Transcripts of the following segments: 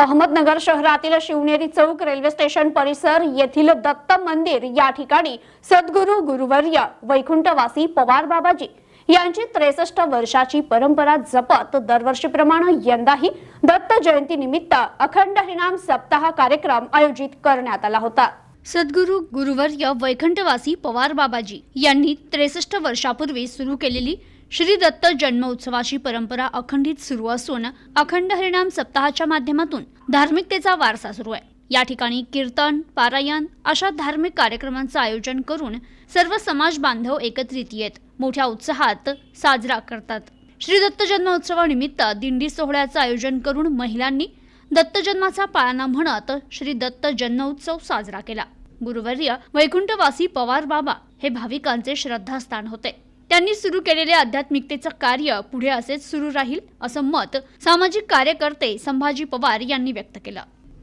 अहमदनगर शहरातील शिवनेरी चौक railway station परिसर येथील दत्त मंदिर या ठिकाणी सद्गुरू गुरुवर्य वैकुंठवासी पवार बाबाजी यांची त्रेसष्ट वर्षाची परंपरा जपत दरवर्षीप्रमाणे यंदाही दत्त जयंती निमित्त अखंड हरिनाम सप्ताह कार्यक्रम आयोजित करण्यात आला होता. सद्गुरू गुरुवर्य वैकुंठवासी पवार बाबाजी यांनी त्रेसष्ट वर्षापूर्वी सुरू केलेली श्री दत्त जन्मोत्सवाची परंपरा अखंडित सुरू असून अखंड हरिणाम सप्ताहाच्या माध्यमातून धार्मिकतेचा वारसा सुरू आहे. या ठिकाणी कीर्तन पारायण अशा धार्मिक कार्यक्रमांचं आयोजन करून सर्व समाज बांधव एकत्रित येत मोठ्या उत्साहात साजरा करतात. श्री दत्त जन्मोत्सवानिमित्त दिंडी सोहळ्याचं आयोजन करून महिलांनी दत्त जन्माचा पाळणा म्हणत श्री दत्त जन्मोत्सव साजरा केला. गुरुवर्य वैकुंठवासी पवार बाबा हे भाविकांचे श्रद्धास्थान होते. त्यांनी सुरू केलेले आध्यात्मिकतेचं कार्य पुढे असेच सुरू राहील असं मत सामाजिक कार्यकर्ते संभाजी पवार यांनी व्यक्त केलं.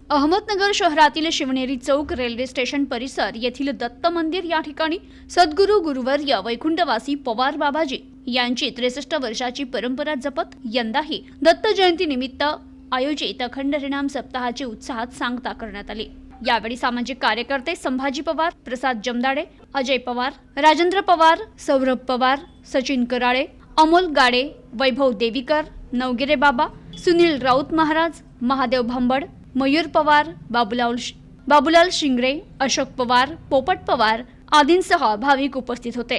अहमदनगर शहरातील शिवनेरी चौक रेल्वे स्टेशन परिसर येथील दत्त मंदिर या ठिकाणी सद्गुरू गुरुवर्य वैकुंठवासी पवार बाबाजी यांची त्रेसष्ट वर्षाची परंपरा जपत यंदाही दत्त जयंती निमित्त आयोजित अखंड हरिनाम सप्ताहाची उत्साहात सांगता करण्यात आली. यावेळी सामाजिक कार्यकर्ते संभाजी पवार प्रसाद जमदाडे अजय पवार राजेंद्र पवार सौरभ पवार सचिन कराळे अमोल गाडे वैभव देवीकर नवगिरे बाबा सुनील राऊत महाराज महादेव भांबड मयूर पवार बाबूलाल बाबूलाल शिंगरे अशोक पवार पोपट पवार आदींसह भाविक उपस्थित होते.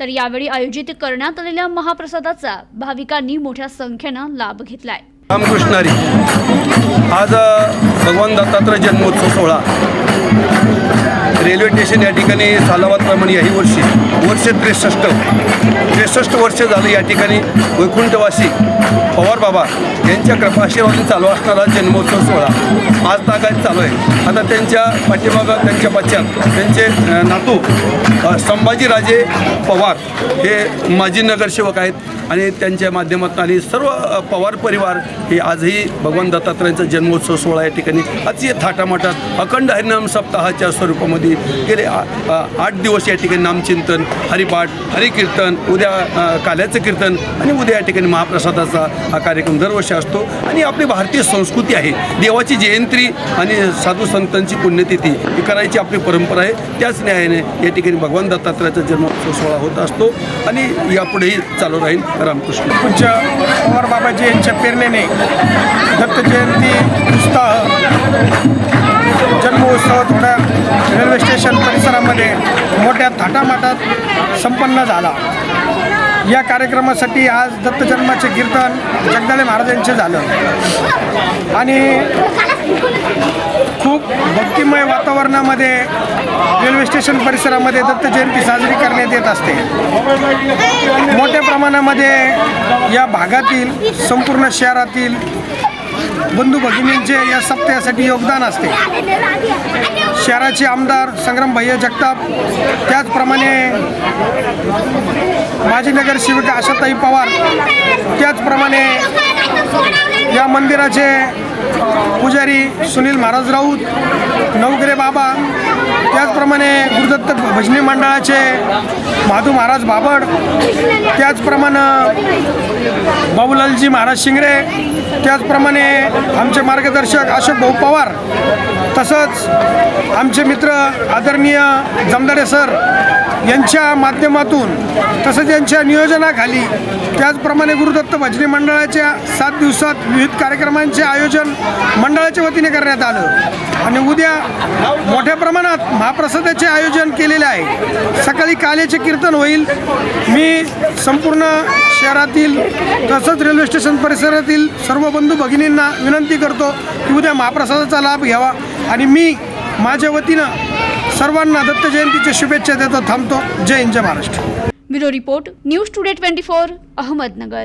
तर यावेळी आयोजित करण्यात आलेल्या महाप्रसादाचा भाविकांनी मोठ्या संख्येनं लाभ घेतलाय. रामकृष्णारी. आज भगवान दत्तात्रय जन्मोत्सव सोहळा. रेल्वे स्टेशन या ठिकाणी सालावादप्रमाणे याही वर्षी वर्ष त्रेसष्ट त्रेसष्ट वर्ष झालं या ठिकाणी वैकुंठवासी पवार बाबा यांच्या कृपाशीर्वादून चालू असणारा जन्मोत्सव सोहळा. आज तागायत चालू आहे. आता त्यांच्या पाठीमागं त्यांच्या पाश्चात त्यांचे नातू संभाजीराजे पवार हे माजी नगरसेवक आहेत आणि त्यांच्या माध्यमातून आणि सर्व पवार परिवार हे आजही भगवान दत्तात्रयांचा जन्मोत्सव सोहळा या ठिकाणी अतिशय थाटामाटात अखंड हरिनाम सप्ताहाच्या स्वरूपामध्ये गेले आठ दिवस या ठिकाणी नामचिंतन हरिपाठ हरिकीर्तन उद्या काल्याचं कीर्तन आणि उद्या या ठिकाणी महाप्रसादाचा हा कार्यक्रम दरवर्षी असतो. आणि आपली भारतीय संस्कृती आहे. देवाची जयंती आणि साधू संतांची पुण्यतिथी ही करायची आपली परंपरा आहे. त्याच न्यायाने या ठिकाणी भगवान दत्तात्रयाचा जन्मोत्सव सोहळा होत असतो आणि यापुढेही चालू राहील रामकृष्ण. पूज्य पवार बाबाजी यांच्या प्रेरणेने दत्त जयंती उत्साह जन्मोत्सव थोड्या रेल्वे स्टेशन परिसरामध्ये मोठ्या थाटामाटात संपन्न झाला. या कार्यक्रमासाठी आज दत्तजन्माचे कीर्तन जगदाळे महाराजांचे झालं. आणि खूप भक्तिमय वातावरणामध्ये रेल्वे स्टेशन परिसरामध्ये दत्त जयंती साजरी करण्यात येत असते. मोठ्या प्रमाणामध्ये या भागातील संपूर्ण शहरातील बंधू भगिनींचे या सप्ताहासाठी योगदान असते. शहराचे आमदार संग्राम भैया जगताप त्याचप्रमाणे माजी नगरसेविका आशाताई पवार त्याचप्रमाणे या मंदिराचे पुजारी सुनील महाराज राऊत नवगिरे बाबा त्याचप्रमाणे गुरुदत्त भजनी मंडळाचे माधू महाराज बाबड त्याचप्रमाणे बाबूलालजी महाराज शिंगरे त्याचप्रमाणे आमचे मार्गदर्शक अशोक भाऊ पवार तसंच आमचे मित्र आदरणीय जमदाडे सर यांच्या माध्यमातून तसंच यांच्या नियोजनाखाली त्याचप्रमाणे गुरुदत्त भजनी मंडळाच्या सात दिवसात विविध कार्यक्रमांचे आयोजन मंडळाच्या वतीने करण्यात आलं. आणि उद्या मोठ्या प्रमाणात महाप्रसादाचे आयोजन केलेले आहे. सकाळी काल्याचे कीर्तन होईल. मी संपूर्ण शहरातील तसंच रेल्वे स्टेशन परिसरातील सर्व बंधू भगिनींना विनंती करतो की उद्या महाप्रसादाचा लाभ घ्यावा. आणि मी माझ्या वतीनं सर्वांना दत्त जयंतीच्या शुभेच्छा देतो थांबतो. जय हिंद जय Maharashtra. Bureau report news today twenty four Ahmednagar.